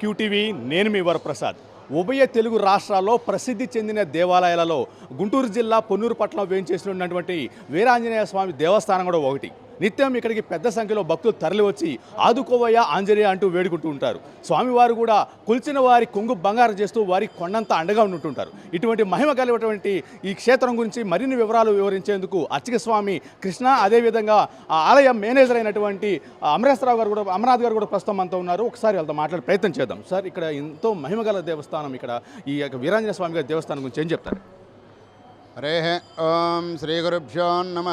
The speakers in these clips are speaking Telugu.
క్యూటీవీ నేను మీ వరప్రసాద్. ఉభయ తెలుగు రాష్ట్రాల్లో ప్రసిద్ధి చెందిన దేవాలయాలలో గుంటూరు జిల్లా పొన్నూరు పట్టణం వేయించేసినటువంటి వీరాంజనేయ స్వామి దేవస్థానం కూడా ఒకటి. నిత్యం ఇక్కడికి పెద్ద సంఖ్యలో భక్తులు తరలివచ్చి ఆదుకోవయ్య ఆంజనేయ అంటూ వేడుకుంటూ ఉంటారు. స్వామివారు కూడా కొలిచిన వారి కొంగు బంగారం చేస్తూ వారికి కొండంత అండగా ఉంటుంటారు ఇటువంటి మహిమ కలిగినటువంటి ఈ క్షేత్రం గురించి మరిన్ని వివరాలు వివరించేందుకు అర్చక స్వామి కృష్ణ అదేవిధంగా ఆ ఆలయ మేనేజర్ అయినటువంటి అమరేశ్వరరావు గారు కూడా అమరనాథ్ గారు కూడా ప్రస్తుతం అంతా ఉన్నారు. ఒకసారి వాళ్ళతో మాట్లాడే ప్రయత్నం చేద్దాం. సార్ ఇక్కడ ఎంతో మహిమగల దేవస్థానం ఇక్కడ ఈ యొక్క వీరాంజన స్వామి గారి దేవస్థానం గురించి ఏం చెప్తారు? హరే ఓం శ్రీగురుభ్యో నమ.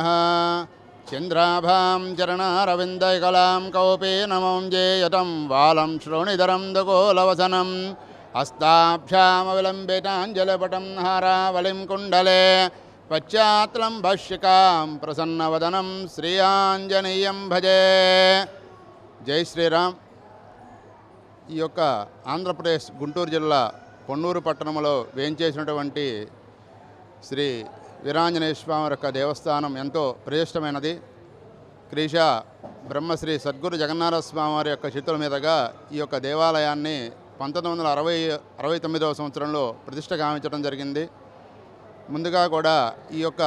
చంద్రాభాం చరణారవిందకలాం కౌపీ నమం జేయతం వాలం శ్రోణిధరం దుకోలవసనం హస్తాభ్యామవిలంబితాంజలపటం హారావళిం కుండలే. పశ్చాత్లం భాష్యకాం ప్రసన్నవదనం శ్రీయాంజనీయం భజే. జై శ్రీరామ్. ఈ యొక్క ఆంధ్రప్రదేశ్ గుంటూరు జిల్లా పొన్నూరు పట్టణంలో వేయించేసినటువంటి శ్రీ వీరాంజనేయ స్వామి యొక్క దేవస్థానం ఎంతో ప్రతిష్టమైనది క్రీష బ్రహ్మశ్రీ సద్గురు జగన్నాథ స్వామి వారి యొక్క చేతుల మీదుగా ఈ యొక్క దేవాలయాన్ని పంతొమ్మిది వందల అరవై అరవై తొమ్మిదవ సంవత్సరంలో ప్రతిష్ట గావించడం జరిగింది. ముందుగా కూడా ఈ యొక్క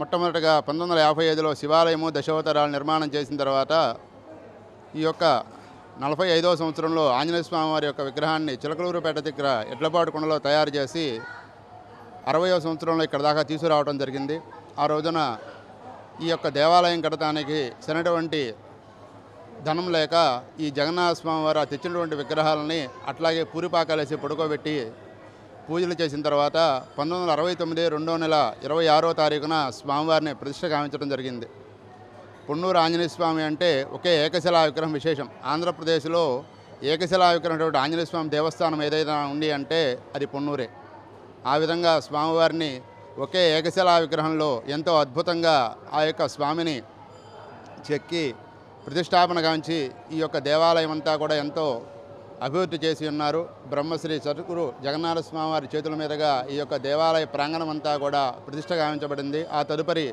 మొట్టమొదటిగా పంతొమ్మిది వందల యాభై ఐదులో శివాలయము దశావతారాలు నిర్మాణం చేసిన తర్వాత ఈ యొక్క నలభై ఐదవ సంవత్సరంలో ఆంజనేయ స్వామి వారి యొక్క విగ్రహాన్ని చిలకలూరుపేట దగ్గర ఎడ్లపాడు కొండలో తయారు చేసి అరవయో సంవత్సరంలో ఇక్కడ దాకా తీసుకురావడం జరిగింది. ఆ రోజున ఈ యొక్క దేవాలయం కట్టడానికి సరైనటువంటి ధనం లేక ఈ జగన్నాథ స్వామి వారు తెచ్చినటువంటి విగ్రహాలని అట్లాగే పూరిపాకాలేసి పడుకోబెట్టి పూజలు చేసిన తర్వాత పంతొమ్మిది వందల అరవై తొమ్మిది రెండో నెల ఇరవై ఆరో తారీఖున స్వామివారిని ప్రతిష్ట గావించడం జరిగింది. పొన్నూరు ఆంజనేయ స్వామి అంటే ఒకే ఏకశిలా విగ్రహం విశేషం. ఆంధ్రప్రదేశ్లో ఏకశిలా విగ్రహం ఆంజనేయ స్వామి దేవస్థానం ఏదైనా ఉంది అంటే అది పొన్నూరే. ఆ విధంగా స్వామివారిని ఒకే ఏకశిలా విగ్రహంలో ఎంతో అద్భుతంగా ఆ యొక్క స్వామిని చెక్కి ప్రతిష్టాపన గాంచి ఈ యొక్క దేవాలయం అంతా కూడా ఎంతో అభివృద్ధి చేసి ఉన్నారు. బ్రహ్మశ్రీ సద్గురు జగన్నాథ స్వామి వారి చేతుల మీదుగా ఈ యొక్క దేవాలయ ప్రాంగణం అంతా కూడా ప్రతిష్ట గావించబడింది. ఆ తదుపరి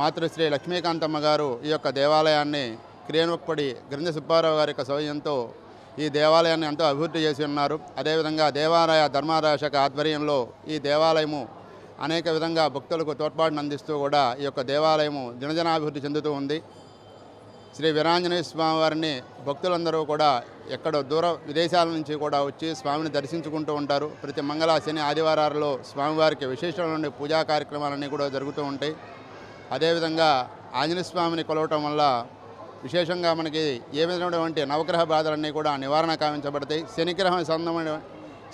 మాతృశ్రీ లక్ష్మీకాంతమ్మ గారు ఈ యొక్క దేవాలయాన్ని క్రియానుపడి గ్రంథ సుబ్బారావు గారి యొక్క సౌజన్యంతో ఈ దేవాలయాన్ని ఎంతో అభివృద్ధి చేసి ఉన్నారు. అదేవిధంగా దేవాలయ ధర్మాదాయ శాఖ ఆధ్వర్యంలో ఈ దేవాలయము అనేక విధంగా భక్తులకు తోడ్పాటును అందిస్తూ కూడా ఈ యొక్క దేవాలయము దినజనాభివృద్ధి చెందుతూ ఉంది. శ్రీ వీరాంజనేయ స్వామివారిని భక్తులందరూ కూడా ఎక్కడో దూర విదేశాల నుంచి కూడా వచ్చి స్వామిని దర్శించుకుంటూ ఉంటారు. ప్రతి మంగళ శని ఆదివారాల్లో స్వామివారికి విశేషమైన పూజా కార్యక్రమాలన్నీ కూడా జరుగుతూ ఉంటాయి. అదేవిధంగా ఆంజనేయ స్వామిని కొలవటం వల్ల విశేషంగా మనకి ఏ విధమైనటువంటి నవగ్రహ బాధలన్నీ కూడా నివారణ కావించబడతాయి. శనిగ్రహం సంబంధమైన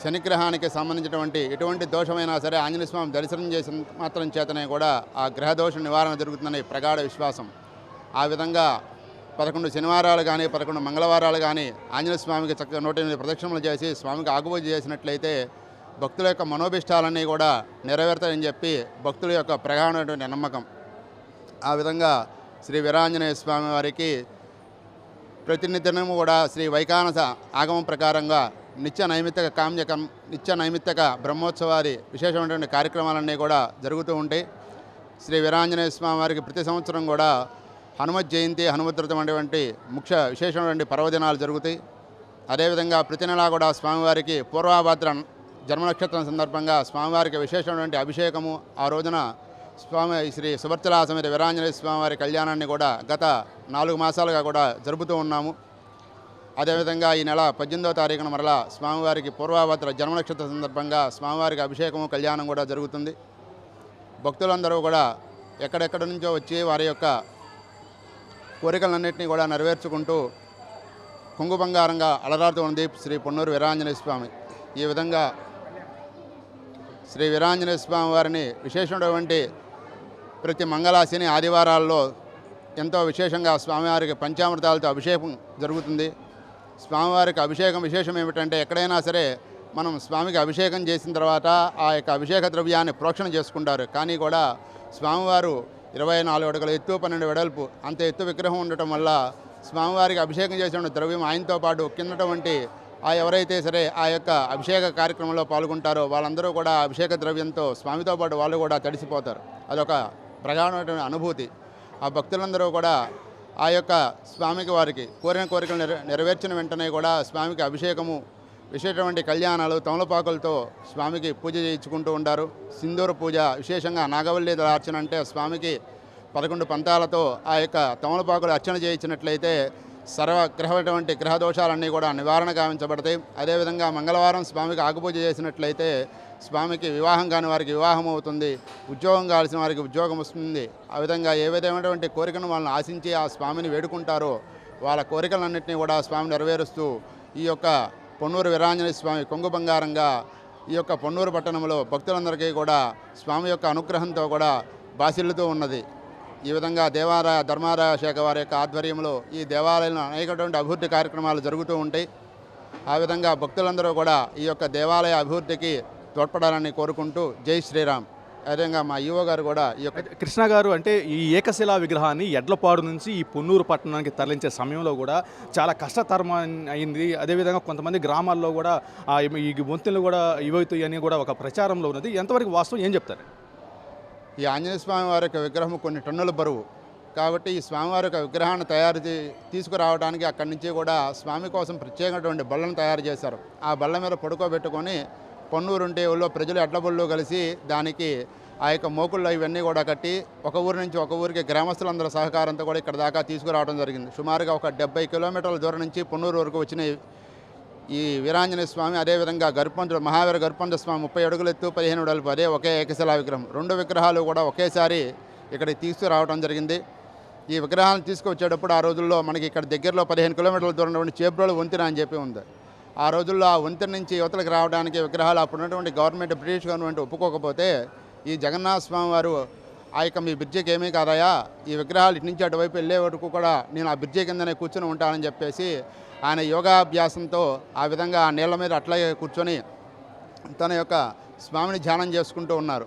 శనిగ్రహానికి సంబంధించినటువంటి ఎటువంటి దోషమైనా సరే ఆంజనేయ స్వామి దర్శనం చేసిన మాత్రం చేతనే కూడా ఆ గ్రహ దోష నివారణ జరుగుతుందని ప్రగాఢ విశ్వాసం. ఆ విధంగా పదకొండు శనివారాలు కానీ పదకొండు మంగళవారాలు కానీ ఆంజనేయ స్వామికి చక్కగా నూట ఎనిమిది ప్రదక్షిణలు చేసి స్వామికి ఆగుపూజ చేసినట్లయితే భక్తుల యొక్క మనోభిష్టాలన్నీ కూడా నెరవేరుతాయని చెప్పి భక్తుల యొక్క ప్రగాఢమైనటువంటి నమ్మకం. ఆ విధంగా శ్రీ వీరాంజనేయ స్వామి వారికి ప్రతినిధినము కూడా శ్రీ వైకానస ఆగమం ప్రకారంగా నిత్య నైమిత్తిక కామ్యకం నిత్య నైమిత్తిక బ్రహ్మోత్సవాది విశేషమైనటువంటి కార్యక్రమాలన్నీ కూడా జరుగుతూ ఉంటాయి. శ్రీ వీరాంజనేయ స్వామి వారికి ప్రతి సంవత్సరం కూడా హనుమత్ జయంతి హనుమద్రతం అనేటువంటి ముఖ్య విశేషమైనటువంటి పర్వదినాలు జరుగుతాయి. అదేవిధంగా ప్రతి నెలా కూడా స్వామివారికి పూర్వాభద్ర జన్మ నక్షత్రం సందర్భంగా స్వామివారికి విశేషమైనటువంటి అభిషేకము ఆ రోజున స్వామి శ్రీ సుభర్తలా సమేత వీరాంజనేయ స్వామివారి కళ్యాణాన్ని కూడా గత నాలుగు మాసాలుగా కూడా జరుపుతూ ఉన్నాము. అదేవిధంగా ఈ నెల పద్దెనిమిదవ తారీఖున మరలా స్వామివారికి పూర్వాభద్ర జన్మ నక్షత్ర సందర్భంగా స్వామివారికి అభిషేకము కళ్యాణం కూడా జరుగుతుంది. భక్తులందరూ కూడా ఎక్కడెక్కడి నుంచో వచ్చి వారి యొక్క కోరికలన్నింటినీ కూడా నెరవేర్చుకుంటూ కుంగు బంగారంగా అలరాడుతూ ఉంది శ్రీ పొన్నూరు వీరాంజనేయ స్వామి. ఈ విధంగా శ్రీ వీరాంజనేయ స్వామి వారిని విశేషమైనటువంటి ప్రతి మంగళాశని ఆదివారాల్లో ఎంతో విశేషంగా స్వామివారికి పంచామృతాలతో అభిషేకం జరుగుతుంది. స్వామివారికి అభిషేకం విశేషం ఏమిటంటే ఎక్కడైనా సరే మనం స్వామికి అభిషేకం చేసిన తర్వాత ఆ యొక్క అభిషేక ద్రవ్యాన్ని ప్రోక్షణ చేసుకుంటారు. కానీ కూడా స్వామివారు ఇరవై నాలుగు అడుగుల ఎత్తు పన్నెండు వెడల్పు అంత ఎత్తు విగ్రహం ఉండటం వల్ల స్వామివారికి అభిషేకం చేసిన ద్రవ్యం ఆయనతో పాటు కిందటువంటి ఆ ఎవరైతే సరే ఆ యొక్క అభిషేక కార్యక్రమంలో పాల్గొంటారో వాళ్ళందరూ కూడా అభిషేక ద్రవ్యంతో స్వామితో పాటు వాళ్ళు కూడా తడిసిపోతారు. అదొక ప్రగాఢమైనటువంటి అనుభూతి. ఆ భక్తులందరూ కూడా ఆ యొక్క స్వామికి వారికి కోరిన కోరికలు నెరవేర్చిన వెంటనే కూడా స్వామికి అభిషేకము విశేషటువంటి కళ్యాణాలు తమలపాకులతో స్వామికి పూజ చేయించుకుంటూ ఉంటారు. సింధూర పూజ విశేషంగా నాగవల్లి అర్చన అంటే స్వామికి పదకొండు పంతాలతో ఆ యొక్క తమలపాకులు అర్చన చేయించినట్లయితే సర్వ గ్రహటువంటి గ్రహ దోషాలన్నీ కూడా నివారణ గావించబడతాయి. అదేవిధంగా మంగళవారం స్వామికి ఆకుపూజ చేసినట్లయితే స్వామికి వివాహం కాని వారికి వివాహం అవుతుంది ఉద్యోగం కావాల్సిన వారికి ఉద్యోగం వస్తుంది. ఆ విధంగా ఏ విధమైనటువంటి కోరికను వాళ్ళని ఆశించి ఆ స్వామిని వేడుకుంటారో వాళ్ళ కోరికలన్నింటినీ కూడా స్వామి నెరవేరుస్తూ ఈ యొక్క పొన్నూరు వీరాంజనేయ స్వామి కొంగు బంగారంగా ఈ యొక్క పొన్నూరు పట్టణంలో భక్తులందరికీ కూడా స్వామి యొక్క అనుగ్రహంతో కూడా బాసిల్లుతూ ఉన్నది. ఈ విధంగా దేవాలయ ధర్మాదాయ శాఖ వారి యొక్క ఆధ్వర్యంలో ఈ దేవాలయంలో అనేకటువంటి అభివృద్ధి కార్యక్రమాలు జరుగుతూ ఉంటాయి. ఆ విధంగా భక్తులందరూ కూడా ఈ యొక్క దేవాలయ అభివృద్ధికి తోడ్పడాలని కోరుకుంటూ జై శ్రీరామ్. అదేవిధంగా మా ఈవో గారు కూడా ఈ యొక్క కృష్ణ గారు అంటే ఈ ఏకశిలా విగ్రహాన్ని ఎడ్లపాడు నుంచి ఈ పొన్నూరు పట్టణానికి తరలించే సమయంలో కూడా చాలా కష్టతరం అయింది. అదేవిధంగా కొంతమంది గ్రామాల్లో కూడా ఈ వంతెనలు కూడా ఇవవుతాయి అని కూడా ఒక ప్రచారంలో ఉన్నది. ఎంతవరకు వాస్తవం? ఏం చెప్తారు? ఈ ఆంజనేయ స్వామి వారి యొక్క విగ్రహం కొన్ని టన్నుల బరువు. కాబట్టి ఈ స్వామివారి యొక్క విగ్రహాన్ని తయారు చే తీసుకురావడానికి అక్కడి నుంచి కూడా స్వామి కోసం ప్రత్యేకమైనటువంటి బళ్ళను తయారు చేశారు. ఆ బళ్ళ మీద పడుకోబెట్టుకొని పొన్నూరు ఉంటే ఊళ్ళో ప్రజలు ఎడ్లబొళ్ళు కలిసి దానికి ఆ యొక్క మోకుళ్ళు ఇవన్నీ కూడా కట్టి ఒక ఊరు నుంచి ఒక ఊరికి గ్రామస్తులందరి సహకారంతో కూడా ఇక్కడ దాకా తీసుకురావడం జరిగింది. సుమారుగా ఒక డెబ్బై కిలోమీటర్ల దూరం నుంచి పొన్నూరు వరకు వచ్చిన ఈ వీరాంజనేయ స్వామి అదేవిధంగా గర్భంతుడు మహావీర గర్భంత స్వామి ముప్పై అడుగులు ఎత్తు పదిహేను అడుగులు అదే ఒకే ఏకశిలా విగ్రహం. రెండు విగ్రహాలు కూడా ఒకేసారి ఇక్కడికి తీసుకురావడం జరిగింది. ఈ విగ్రహాలను తీసుకొచ్చేటప్పుడు ఆ రోజుల్లో మనకి ఇక్కడ దగ్గరలో పదిహేను కిలోమీటర్ల దూరం ఉండి చేబ్రోలు వంతెన అని చెప్పి ఉంది. ఆ రోజుల్లో ఆ వంతెన నుంచి యువతలకు రావడానికి విగ్రహాలు అప్పుడు ఉన్నటువంటి గవర్నమెంట్ బ్రిటిష్ గవర్నమెంట్ ఒప్పుకోకపోతే ఈ జగన్నాథ స్వామి వారు ఆ యొక్క మీ బ్రిడ్జికి ఏమీ కాదయా ఈ విగ్రహాలు ఇటు నుంచి అటువైపు వెళ్ళే వరకు కూడా నేను ఆ బ్రిడ్జి కిందనే కూర్చొని ఉంటానని చెప్పేసి ఆయన యోగాభ్యాసంతో ఆ విధంగా ఆ నీళ్ళ మీద అట్లాగే కూర్చొని తన యొక్క స్వామిని ధ్యానం చేసుకుంటూ ఉన్నారు.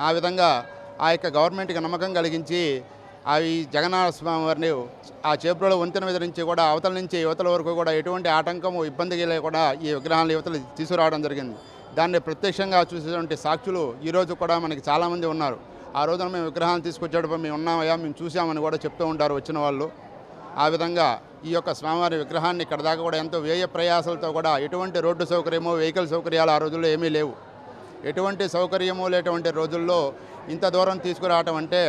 ఆ విధంగా ఆ యొక్క గవర్నమెంట్కి నమ్మకం కలిగించి అవి జగన్నాథ స్వామి వారిని ఆ చేపలలో వంతెన మీద నుంచి కూడా అవతల నుంచి యువతల వరకు కూడా ఎటువంటి ఆటంకము ఇబ్బంది లేకుండా ఈ విగ్రహాలను యువతలు తీసుకురావడం జరిగింది. దాన్ని ప్రత్యక్షంగా చూసేటువంటి సాక్షులు ఈరోజు కూడా మనకి చాలామంది ఉన్నారు. ఆ రోజున మేము విగ్రహాన్ని తీసుకొచ్చేటప్పుడు మేము ఉన్నామయ్యా మేము చూసామని కూడా చెప్తూ ఉంటారు వచ్చిన వాళ్ళు. ఆ విధంగా ఈ యొక్క స్వామివారి విగ్రహాన్ని ఇక్కడ దాకా కూడా ఎంతో వ్యయ ప్రయాసాలతో కూడా ఎటువంటి రోడ్డు సౌకర్యమో వెహికల్ సౌకర్యాలు ఆ రోజుల్లో ఏమీ లేవు. ఎటువంటి సౌకర్యము లేటువంటి రోజుల్లో ఇంత దూరం తీసుకురావటం అంటే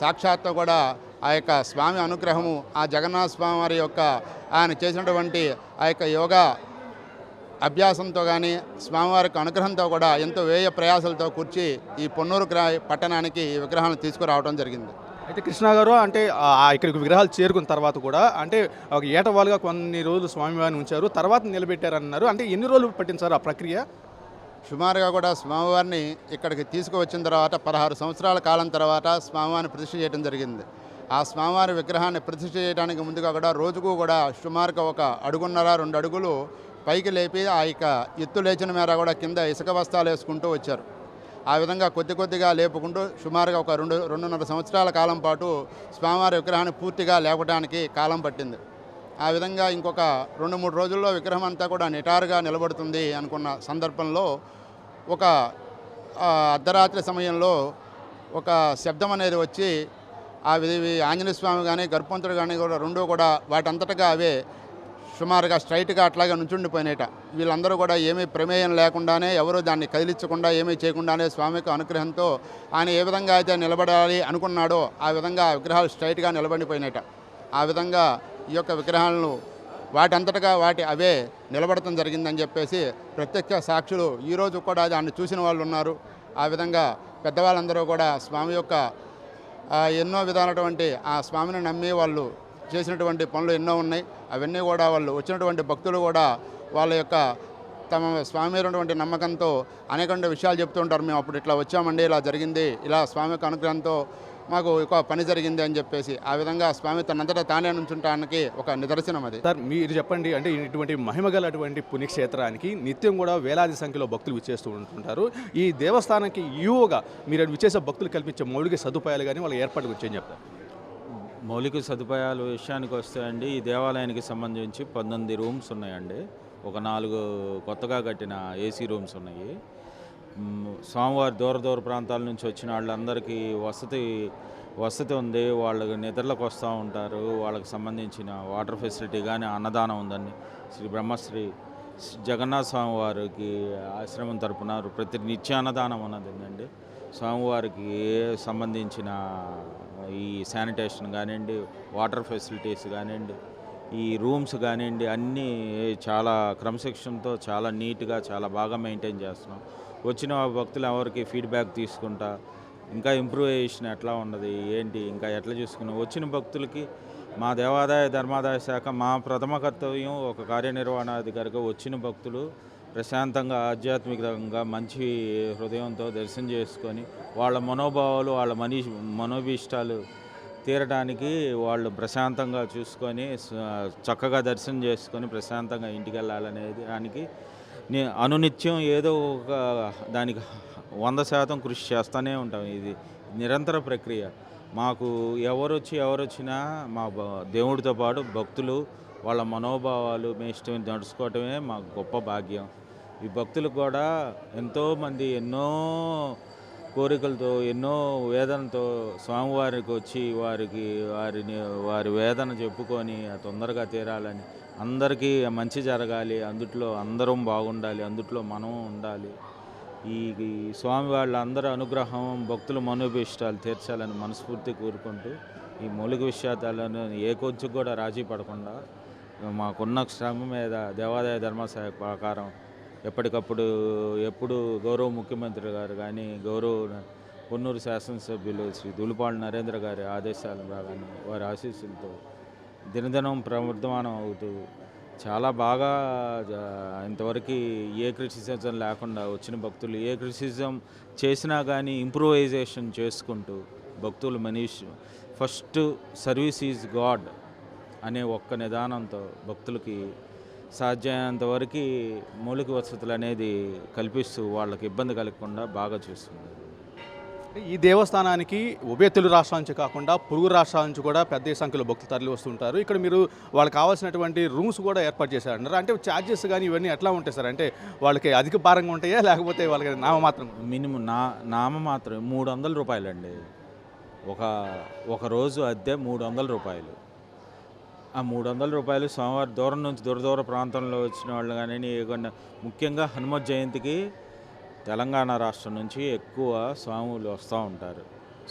సాక్షాత్తు కూడా ఆ యొక్క స్వామి అనుగ్రహము ఆ జగన్నాథ స్వామి వారి యొక్క ఆయన చేసినటువంటి ఆ యొక్క యోగా అభ్యాసంతో కానీ స్వామివారి యొక్క అనుగ్రహంతో కూడా ఎంతో వ్యయ ప్రయాసాలతో కూర్చి ఈ పొన్నూరు గ్రా పట్టణానికి ఈ విగ్రహాన్ని తీసుకురావడం జరిగింది. అయితే కృష్ణ గారు అంటే ఆ ఇక్కడికి విగ్రహాలు చేరుకున్న తర్వాత కూడా అంటే ఒక ఏటవాలుగా కొన్ని రోజులు స్వామివారిని ఉంచారు తర్వాత నిలబెట్టారన్నారు. అంటే ఎన్ని రోజులు పట్టించారు ఆ ప్రక్రియ? సుమారుగా కూడా స్వామివారిని ఇక్కడికి తీసుకువచ్చిన తర్వాత పదహారు సంవత్సరాల కాలం తర్వాత స్వామివారిని ప్రతిష్ఠ చేయడం జరిగింది. ఆ స్వామివారి విగ్రహాన్ని ప్రతిష్ఠ చేయడానికి ముందుగా కూడా రోజుకు కూడా సుమారుగా ఒక అడుగున్నర రెండు అడుగులు పైకి లేపి ఆ యొక్క ఎత్తు లేచిన మేర కూడా కింద ఇసుక బస్తాలు వేసుకుంటూ వచ్చారు. ఆ విధంగా కొద్ది కొద్దిగా లేపుకుంటూ సుమారుగా ఒక రెండు రెండున్నర సంవత్సరాల కాలం పాటు స్వామివారి విగ్రహాన్ని పూర్తిగా లేపడానికి కాలం పట్టింది. ఆ విధంగా ఇంకొక రెండు మూడు రోజుల్లో విగ్రహం అంతా కూడా నిటారుగా నిలబడుతుంది అనుకున్న సందర్భంలో ఒక అర్ధరాత్రి సమయంలో ఒక శబ్దం అనేది వచ్చి ఆ విధి ఆంజనేయ స్వామి కానీ గర్భంతుడు కానీ కూడా రెండు కూడా వాటంతటగా అవే సుమారుగా స్ట్రైట్గా అట్లాగే నుంచుండిపోయినట వీళ్ళందరూ కూడా ఏమీ ప్రమేయం లేకుండానే ఎవరు దాన్ని కదిలించకుండా ఏమీ చేయకుండానే స్వామికి అనుగ్రహంతో ఆయన ఏ విధంగా అయితే నిలబడాలి అనుకున్నాడో ఆ విధంగా విగ్రహాలు స్ట్రైట్గా నిలబడిపోయినట ఆ విధంగా ఈ యొక్క విగ్రహాలను వాటంతటగా వాటి అవే నిలబడటం జరిగిందని చెప్పేసి ప్రత్యక్ష సాక్షులు ఈరోజు కూడా దాన్ని చూసిన వాళ్ళు ఉన్నారు. ఆ విధంగా పెద్దవాళ్ళందరూ కూడా స్వామి యొక్క ఎన్నో విధాలటువంటి ఆ స్వామిని నమ్మి వాళ్ళు చేసినటువంటి పనులు ఎన్నో ఉన్నాయి. అవన్నీ కూడా వాళ్ళు వచ్చినటువంటి భక్తులు కూడా వాళ్ళ యొక్క తమ స్వామి ఉన్నటువంటి నమ్మకంతో అనేక విషయాలు చెప్తూ ఉంటారు. మేము అప్పుడు ఇట్లా వచ్చామండి ఇలా జరిగింది ఇలా స్వామి యొక్క అనుగ్రహంతో మాకు ఒక పని జరిగింది అని చెప్పేసి ఆ విధంగా స్వామి తనంతటా తానే నుంచుంటానికి ఒక నిదర్శనం అది. సార్ మీరు చెప్పండి అంటే ఇటువంటి మహిమగలటువంటి పుణ్యక్షేత్రానికి నిత్యం కూడా వేలాది సంఖ్యలో భక్తులు విచ్చేస్తూ ఉంటుంటారు. ఈ దేవస్థానానికి యువగా మీరు విచ్చేసే భక్తులు కల్పించే మౌలిక సదుపాయాలు కానీ వాళ్ళ ఏర్పాటు గురించి ఏం చెప్తారు? మౌలిక సదుపాయాల విషయానికి వస్తే అండి ఈ దేవాలయానికి సంబంధించి పంతొమ్మిది రూమ్స్ ఉన్నాయండి. ఒక నాలుగు కొత్తగా కట్టిన ఏసీ రూమ్స్ ఉన్నాయి. స్వామివారి దూర దూర ప్రాంతాల నుంచి వచ్చిన వాళ్ళందరికీ వసతి వసతి ఉంది. వాళ్ళకి నిద్రలకు వస్తూ ఉంటారు. వాళ్ళకి సంబంధించిన వాటర్ ఫెసిలిటీ కానీ అన్నదానం ఉందండి. శ్రీ బ్రహ్మశ్రీ జగన్నాథ స్వామి వారికి ఆశ్రమం తరపున ప్రతి నిత్య అన్నదానం ఉన్నదండి స్వామివారికి సంబంధించిన ఈ శానిటేషన్ కానివ్వండి వాటర్ ఫెసిలిటీస్ కానివ్వండి ఈ రూమ్స్ కానివ్వండి అన్నీ చాలా క్రమశిక్షణతో చాలా నీట్గా చాలా బాగా మెయింటైన్ చేస్తున్నాం. వచ్చిన భక్తులు ఎవరికి ఫీడ్బ్యాక్ తీసుకుంటా ఇంకా ఇంప్రూవేషన్ ఎట్లా ఉన్నది ఏంటి ఇంకా ఎట్లా చూసుకున్నాం వచ్చిన భక్తులకి మా దేవాదాయ ధర్మాదాయ శాఖ మా ప్రథమ కర్తవ్యం ఒక కార్యనిర్వహణాధికారిగా వచ్చిన భక్తులు ప్రశాంతంగా ఆధ్యాత్మికంగా మంచి హృదయంతో దర్శనం చేసుకొని వాళ్ళ మనోభావాలు వాళ్ళ మనీ మనోభీష్టాలు తీరడానికి వాళ్ళు ప్రశాంతంగా చూసుకొని చక్కగా దర్శనం చేసుకొని ప్రశాంతంగా ఇంటికి వెళ్ళాలనేది దానికి అనునిత్యం ఏదో ఒక దానికి వంద శాతం కృషి చేస్తూనే ఉంటాం. ఇది నిరంతర ప్రక్రియ. మాకు ఎవరు వచ్చి ఎవరు వచ్చినా మా దేవుడితో పాటు భక్తులు వాళ్ళ మనోభావాలు మీ ఇష్టం నడుచుకోవటమే మాకు గొప్ప భాగ్యం. ఈ భక్తులకు కూడా ఎంతోమంది ఎన్నో కోరికలతో ఎన్నో వేదనతో స్వామివారికి వచ్చి వారికి వారిని వారి వేదన చెప్పుకొని తొందరగా తీరాలని అందరికీ మంచి జరగాలి అందుట్లో అందరం బాగుండాలి అందుట్లో మనం ఉండాలి. ఈ స్వామి వాళ్ళ అందరి అనుగ్రహం భక్తుల మనోభీష్టాలు తీర్చాలని మనస్ఫూర్తి కోరుకుంటూ ఈ మౌలిక విషయాలను ఏ కొంచెం కూడా రాజీ పడకుండా మాకున్న శ్రమ మీద దేవాదాయ ధర్మశాఖ ప్రకారం ఎప్పటికప్పుడు ఎప్పుడు గౌరవ ముఖ్యమంత్రి గారు కానీ గౌరవ పొన్నూరు శాసనసభ్యులు శ్రీ దులిపాడు నరేంద్ర గారి ఆదేశాల రాగానే వారి ఆశీస్సులతో దినదినం ప్రవర్ధమానం అవుతూ చాలా బాగా ఇంతవరకు ఏ క్రిటిసిజం లేకుండా వచ్చిన భక్తులు ఏ క్రిటిసిజం చేసినా కానీ ఇంప్రూవైజేషన్ చేసుకుంటూ భక్తులు మనీష్ ఫస్ట్ సర్వీస్ ఈజ్ గాడ్ అనే ఒక్క నిదానంతో భక్తులకి సాధ్యమైనంత వరకు మౌలిక వసతులు అనేది కల్పిస్తూ వాళ్ళకి ఇబ్బంది కలగకుండా బాగా చూస్తుంది ఈ దేవస్థానానికి ఉభయ తెలుగు రాష్ట్రాల నుంచి కాకుండా పొరుగు రాష్ట్రాల నుంచి కూడా పెద్ద సంఖ్యలో భక్తులు తరలి వస్తుంటారు. ఇక్కడ మీరు వాళ్ళకి కావాల్సినటువంటి రూమ్స్ కూడా ఏర్పాటు చేశారన్నారు అంటే ఛార్జెస్ కానీ ఇవన్నీ ఎట్లా ఉంటాయి సార్? అంటే వాళ్ళకి అధిక భారంగా ఉంటాయా? లేకపోతే వాళ్ళకి నామమాత్రం మినిమం నా నామ మాత్రం మూడు వందల రూపాయలండి. ఒక ఒక రోజు అద్దె మూడు వందల రూపాయలు. ఆ మూడు వందల రూపాయలు సోమవారం దూరం నుంచి దూర దూర ప్రాంతంలో వచ్చిన వాళ్ళు కానీ ముఖ్యంగా హనుమత్ జయంతికి తెలంగాణ రాష్ట్రం నుంచి ఎక్కువ స్వాములు వస్తూ ఉంటారు.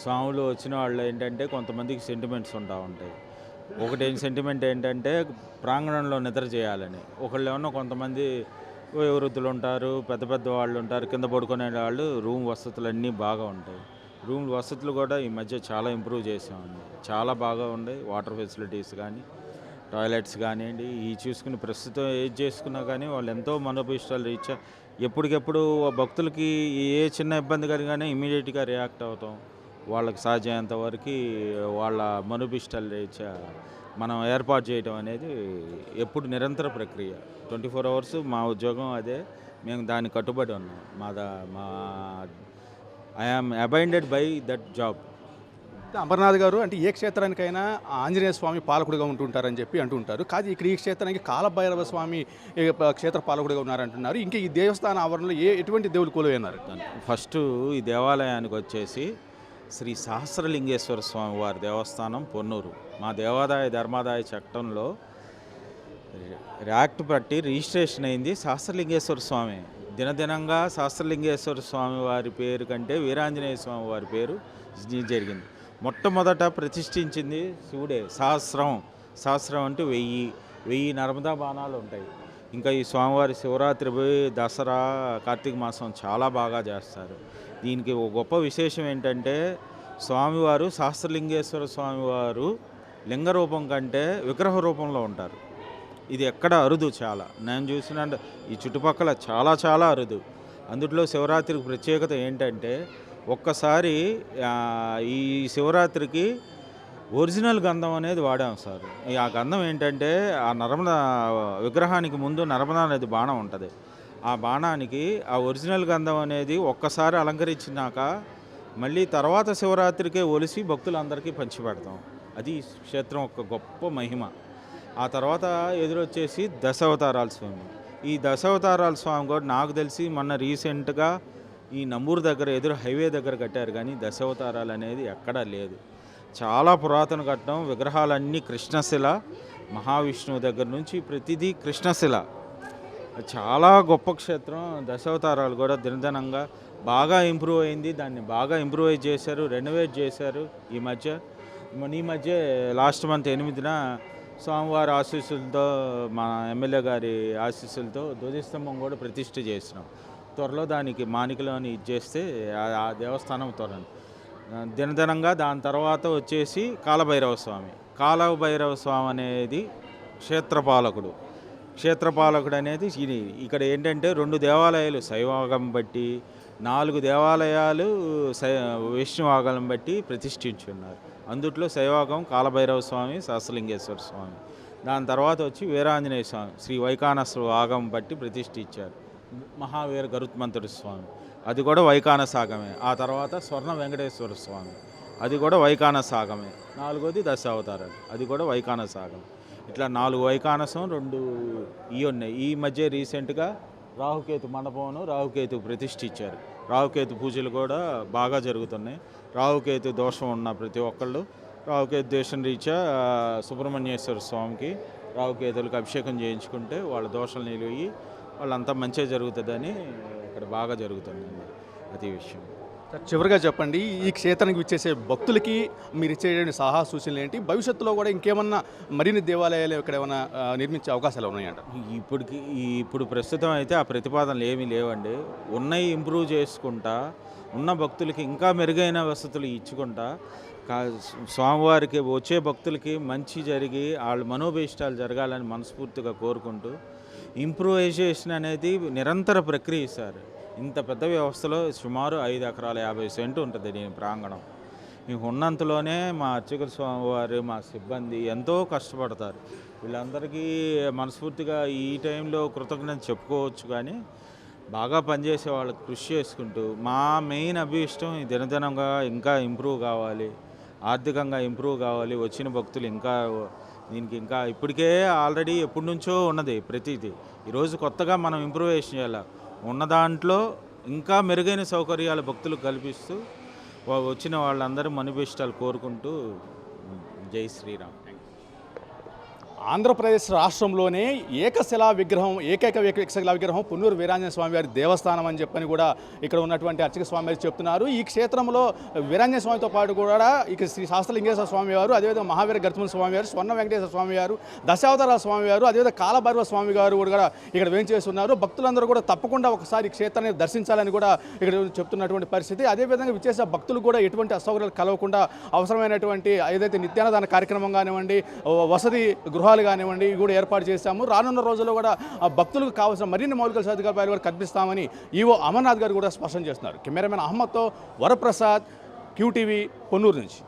స్వాములు వచ్చిన వాళ్ళు ఏంటంటే కొంతమందికి సెంటిమెంట్స్ ఉంటా ఉంటాయి. ఒకటి సెంటిమెంట్ ఏంటంటే ప్రాంగణంలో నిద్ర చేయాలని. ఒకళ్ళు ఏమన్నా కొంతమంది వృద్ధులు ఉంటారు పెద్ద పెద్ద వాళ్ళు ఉంటారు కింద పడుకునే వాళ్ళు రూమ్ వసతులు అన్నీ బాగా ఉంటాయి. రూమ్ వసతులు కూడా ఈ మధ్య చాలా ఇంప్రూవ్ చేసామండి చాలా బాగా ఉన్నాయి. వాటర్ ఫెసిలిటీస్ కానీ టాయిలెట్స్ కానివ్వండి ఈ చూసుకుని ప్రస్తుతం ఏది చేసుకున్నా కానీ వాళ్ళు ఎంతో మనోభిష్టాలు రీచ్ ఎప్పటికెప్పుడు భక్తులకి ఏ చిన్న ఇబ్బంది కలిగానే ఇమీడియట్గా రియాక్ట్ అవుతాం. వాళ్ళకి సాధ్యమైనంత వరకు వాళ్ళ మనోభిష్టాలు రీత్యా మనం ఏర్పాటు చేయడం అనేది ఎప్పుడు నిరంతర ప్రక్రియ. ట్వంటీ ఫోర్ అవర్స్ మా ఉద్యోగం అదే. మేము దానికి కట్టుబడి ఉన్నాం. మా దా మా I am abided by that job Amarnath గారు అంటే ఏ క్షేత్రానికైనా ఆంజనేయ స్వామి పాలకుడిగా ఉంటుంటారని చెప్పి అంటుంటారు. కాదు ఇక్కడ ఈ క్షేత్రానికి కాలభైరవ స్వామి క్షేత్ర పాలకుడిగా ఉన్నారంటున్నారు. ఇంకా ఈ దేవస్థాన ఆవరణలో ఏ ఎటువంటి దేవుడు కొలువై ఫస్ట్ ఈ దేవాలయానికి వచ్చేసి శ్రీ సహస్రలింగేశ్వర స్వామి వారి దేవస్థానం పొన్నూరు. మా దేవాదాయ ధర్మాదాయ చట్టంలో యాక్ట్ బట్టి రిజిస్ట్రేషన్ అయింది సహస్రలింగేశ్వర స్వామి. దినదినంగా సహస్రలింగేశ్వర స్వామి వారి పేరు కంటే వీరాంజనేయ స్వామి వారి పేరు జరిగింది. మొట్టమొదట ప్రతిష్ఠించింది శివుడే. సహస్రం. సహస్రం అంటే వెయ్యి. వెయ్యి నర్మదా బాణాలు ఉంటాయి. ఇంకా ఈ స్వామివారి శివరాత్రి పోయి దసరా కార్తీక మాసం చాలా బాగా చేస్తారు. దీనికి ఒక గొప్ప విశేషం ఏంటంటే స్వామివారు సహస్రలింగేశ్వర స్వామివారు లింగ రూపం కంటే విగ్రహ రూపంలో ఉంటారు. ఇది ఎక్కడ అరుదు చాలా. నేను చూసిన ఈ చుట్టుపక్కల చాలా చాలా అరుదు. అందుట్లో శివరాత్రికి ప్రత్యేకత ఏంటంటే ఒక్కసారి ఈ శివరాత్రికి ఒరిజినల్ గంధం అనేది వాడాం సార్. ఈ ఆ గంధం ఏంటంటే ఆ నర్మద విగ్రహానికి ముందు నర్మదా అనేది బాణం ఉంటుంది. ఆ బాణానికి ఆ ఒరిజినల్ గంధం అనేది ఒక్కసారి అలంకరించినాక మళ్ళీ తర్వాత శివరాత్రికే ఒలిసి భక్తులందరికీ పంచిపెడతాం అది క్షేత్రం ఒక గొప్ప మహిమ. ఆ తర్వాత ఎదురొచ్చేసి దశావతారాల స్వామి. ఈ దశావతారాల స్వామి కూడా నాకు తెలిసి మొన్న రీసెంట్గా ఈ నంబూరు దగ్గర ఎదురు హైవే దగ్గర కట్టారు కానీ దశావతారాలు అనేది ఎక్కడా లేదు. చాలా పురాతన కట్టడం విగ్రహాలన్నీ కృష్ణశిల మహావిష్ణువు దగ్గర నుంచి ప్రతిదీ కృష్ణశిల. చాలా గొప్ప క్షేత్రం దశావతారాలు కూడా దినదనంగా బాగా ఇంప్రూవ్ అయింది. దాన్ని బాగా ఇంప్రూవ్ చేశారు రెనోవేట్ చేశారు ఈ మధ్య. ఈ మధ్య లాస్ట్ మంత్ ఎనిమిదిన స్వామివారి ఆశీస్సులతో మా ఎమ్మెల్యే గారి ఆశీస్సులతో ధ్వజస్తంభం కూడా ప్రతిష్ఠ చేసినాం. త్వరలో దానికి మానికలోని ఇచ్చేస్తే ఆ- ఆ దేవస్థానం త్వరను. దినదినంగా దాని తర్వాత వచ్చేసి కాలభైరవ స్వామి. కాలభైరవ స్వామి అనేది క్షేత్రపాలకుడు. క్షేత్రపాలకుడు అనేది ఇది ఇక్కడ ఏంటంటే రెండు దేవాలయాలు శైవాగం బట్టి నాలుగు దేవాలయాలు శై వైష్ణవాగం బట్టి ప్రతిష్ఠించున్నారు. అందుట్లో శైవాగం కాలభైరవ స్వామి సహస్రలింగేశ్వర స్వామి. దాని తర్వాత వచ్చి వీరాంజనేయ స్వామి శ్రీ వైకానస్వ ఆగం బట్టి ప్రతిష్ఠించారు. మహావీర గరుత్మంతుడి స్వామి. అది కూడా వైకాన సాగమే. ఆ తర్వాత స్వర్ణ వెంకటేశ్వర స్వామి. అది కూడా వైకానసాగమే నాలుగోది దశావతారాలు. అది కూడా వైకాన సాగం. ఇట్లా నాలుగు వైకానసం రెండు ఈ ఉన్నాయి. ఈ మధ్య రీసెంట్గా రాహుకేతు మండపంను రాహుకేతు ప్రతిష్ఠించారు. రాహుకేతు పూజలు కూడా బాగా జరుగుతున్నాయి. రాహుకేతు దోషం ఉన్న ప్రతి ఒక్కళ్ళు రాహుకేతు దేశం రీత్యా సుబ్రహ్మణ్యేశ్వర స్వామికి రాహుకేతులకు అభిషేకం చేయించుకుంటే వాళ్ళ దోషాలు నిలివి వాళ్ళంతా మంచిగా జరుగుతుందని ఇక్కడ బాగా జరుగుతుందండి అది విషయం. సార్ చివరిగా చెప్పండి ఈ క్షేత్రానికి విచ్చేసే భక్తులకి మీరు ఇచ్చే సలహా సూచనలు ఏంటి? భవిష్యత్తులో కూడా ఇంకేమన్నా మరిన్ని దేవాలయాలు ఇక్కడ ఏమైనా నిర్మించే అవకాశాలు ఉన్నాయంట? ఇప్పటికి ఇప్పుడు ప్రస్తుతం అయితే ఆ ప్రతిపాదనలు ఏమీ లేవండి. ఉన్నవి ఇంప్రూవ్ చేసుకుంటా ఉన్న భక్తులకి ఇంకా మెరుగైన వసతులు ఇచ్చుకుంటా కా స్వామివారికి వచ్చే భక్తులకి మంచి జరిగి వాళ్ళ మనోభీష్టాలు జరగాలని మనస్ఫూర్తిగా కోరుకుంటూ ఇంప్రూవైజేషన్ అనేది నిరంతర ప్రక్రియ సార్. ఇంత పెద్ద వ్యవస్థలో సుమారు ఐదు ఎకరాల యాభై సెంటు ఉంటుంది దీని ప్రాంగణం. ఇంక ఉన్నంతలోనే మా అర్చకుల స్వామివారు మా సిబ్బంది ఎంతో కష్టపడతారు. వీళ్ళందరికీ మనస్ఫూర్తిగా ఈ టైంలో కృతజ్ఞత చెప్పుకోవచ్చు కానీ బాగా పనిచేసే వాళ్ళకి కృషి చేసుకుంటూ మా మెయిన్ అభిష్టం దినదినంగా ఇంకా ఇంప్రూవ్ కావాలి ఆర్థికంగా ఇంప్రూవ్ కావాలి వచ్చిన భక్తులు ఇంకా దీనికి ఇంకా ఇప్పటికే ఆల్రెడీ ఎప్పటి నుంచో ఉన్నది ప్రతిదీ. ఈరోజు కొత్తగా మనం ఇంప్రూవేషన్ చేయాలి. ఉన్న దాంట్లో ఇంకా మెరుగైన సౌకర్యాలు భక్తులకు కల్పిస్తూ వచ్చిన వాళ్ళందరూ మనిపిష్టాలు కోరుకుంటూ జై శ్రీరామ్. ఆంధ్రప్రదేశ్ రాష్ట్రంలోనే ఏకశిలా విగ్రహం ఏకైక ఏకశిలా విగ్రహం పున్నూరు వీరాంజన స్వామి వారి దేవస్థానం అని చెప్పని కూడా ఇక్కడ ఉన్నటువంటి అర్చక స్వామి వారు చెప్తున్నారు. ఈ క్షేత్రంలో వీరాంజన స్వామితో పాటు కూడా ఇక శ్రీ శాస్త్రలింగేశ్వర స్వామి వారు అదేవిధంగా మహావీర గర్తమ స్వామి వారు స్వర్ణ వెంకటేశ్వర స్వామి గారు దశావతార స్వామి వారు అదేవిధంగా కాలభైరవ స్వామి గారు కూడా ఇక్కడ వేంచేస్తున్నారు. భక్తులందరూ కూడా తప్పకుండా ఒకసారి క్షేత్రాన్ని దర్శించాలని కూడా ఇక్కడ చెప్తున్నటువంటి పరిస్థితి. అదేవిధంగా విచ్చేసే భక్తులు కూడా ఎటువంటి అసౌకర్యాలు కలగకుండా అవసరమైనటువంటి ఏదైతే నిత్యాన్నదాన కార్యక్రమం కానివ్వండి వసతి గృహాలు కానివ్వండి ఇవి కూడా ఏర్పాటు చేశాము. రానున్న రోజుల్లో కూడా ఆ భక్తులకు కావాల్సిన మరిన్ని మౌలిక సదుపాయాలు కూడా కల్పిస్తామని ఈవో అమర్నాథ్ గారు కూడా స్పష్టం చేస్తున్నారు. కెమెరామెన్ అహ్మద్తో వరప్రసాద్ క్యూటీవీ పొన్నూరు నుంచి.